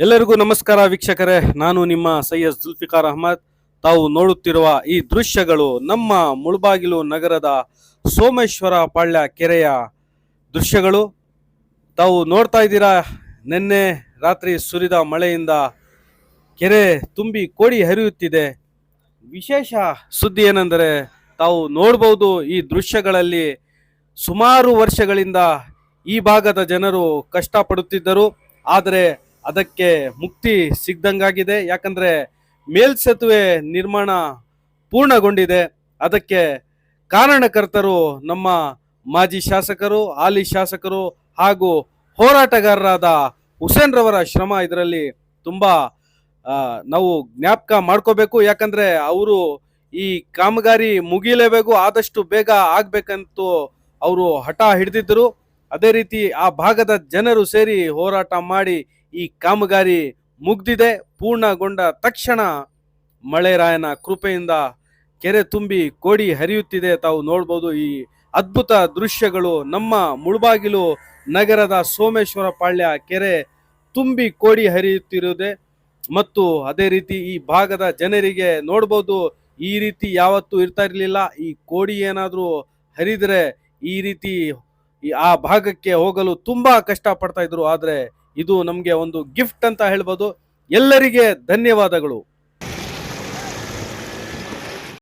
ಎಲ್ಲರಿಗೂ ನಮಸ್ಕಾರ ವೀಕ್ಷಕರೇ. ನಾನು ನಿಮ್ಮ ಸೈಯದ್ ಜುಲ್ಫಿಕಾರ್ ಅಹಮದ್. ತಾವು ನೋಡುತ್ತಿರುವ ಈ ದೃಶ್ಯಗಳು ನಮ್ಮ ಮುಳಬಾಗಿಲು ನಗರದ ಸೋಮೇಶ್ವರ ಪಾಳ್ಯ ಕೆರೆಯ ದೃಶ್ಯಗಳು. ತಾವು ನೋಡ್ತಾ ಇದ್ದೀರಾ, ನಿನ್ನೆ ರಾತ್ರಿ ಸುರಿದ ಮಳೆಯಿಂದ ಕೆರೆ ತುಂಬಿ ಕೋಡಿ ಹರಿಯುತ್ತಿದೆ. ವಿಶೇಷ ಸುದ್ದಿ ಏನೆಂದರೆ, ತಾವು ನೋಡ್ಬೋದು ಈ ದೃಶ್ಯಗಳಲ್ಲಿ ಸುಮಾರು ವರ್ಷಗಳಿಂದ ಈ ಭಾಗದ ಜನರು ಕಷ್ಟಪಡುತ್ತಿದ್ದರು. ಆದರೆ ಅದಕ್ಕೆ ಮುಕ್ತಿ ಸಿಗ್ದಂಗಾಗಿದೆ. ಯಾಕಂದ್ರೆ ಮೇಲ್ಸೇತುವೆ ನಿರ್ಮಾಣ ಪೂರ್ಣಗೊಂಡಿದೆ. ಅದಕ್ಕೆ ಕಾರಣಕರ್ತರು ನಮ್ಮ ಮಾಜಿ ಶಾಸಕರು, ಹಾಲಿ ಶಾಸಕರು ಹಾಗೂ ಹೋರಾಟಗಾರರಾದ ಹುಸೇನ್ ರವರ ಶ್ರಮ ಇದರಲ್ಲಿ ತುಂಬ ನಾವು ಜ್ಞಾಪಕ ಮಾಡ್ಕೋಬೇಕು. ಯಾಕಂದ್ರೆ ಅವರು ಈ ಕಾಮಗಾರಿ ಮುಗಿಲೇಬೇಕು, ಆದಷ್ಟು ಬೇಗ ಆಗಬೇಕಂತ ಅವರು ಹಠ ಹಿಡಿದಿದ್ದರು ಅದೇ ರೀತಿ ಆ ಭಾಗದ ಜನರು ಸೇರಿ ಹೋರಾಟ ಮಾಡಿ ಈ ಕಾಮಗಾರಿ ಮುಗ್ದಿದೆ, ಪೂರ್ಣಗೊಂಡ ತಕ್ಷಣ ಮಳೆರಾಯನ ಕೃಪೆಯಿಂದ ಕೆರೆ ತುಂಬಿ ಕೋಡಿ ಹರಿಯುತ್ತಿದೆ ತಾವು ನೋಡ್ಬೋದು. ಈ ಅದ್ಭುತ ದೃಶ್ಯಗಳು ನಮ್ಮ ಮುಳುಬಾಗಿಲು ನಗರದ ಸೋಮೇಶ್ವರ ಪಾಳ್ಯ ಕೆರೆ ತುಂಬಿ ಕೋಡಿ ಹರಿಯುತ್ತಿರುವುದೇ ಮತ್ತು ಅದೇ ರೀತಿ ಈ ಭಾಗದ ಜನರಿಗೆ ನೋಡ್ಬೋದು, ಈ ರೀತಿ ಯಾವತ್ತೂ ಇರ್ತಾ ಇರಲಿಲ್ಲ. ಈ ಕೋಡಿ ಏನಾದರೂ ಹರಿದರೆ ಈ ರೀತಿ ಆ ಭಾಗಕ್ಕೆ ಹೋಗಲು ತುಂಬಾ ಕಷ್ಟ ಪಡ್ತಾ ಇದ್ರು. ಆದ್ರೆ ಇದು ನಮಗೆ ಒಂದು ಗಿಫ್ಟ್ ಅಂತ ಹೇಳ್ಬೋದು. ಎಲ್ಲರಿಗೆ ಧನ್ಯವಾದಗಳು.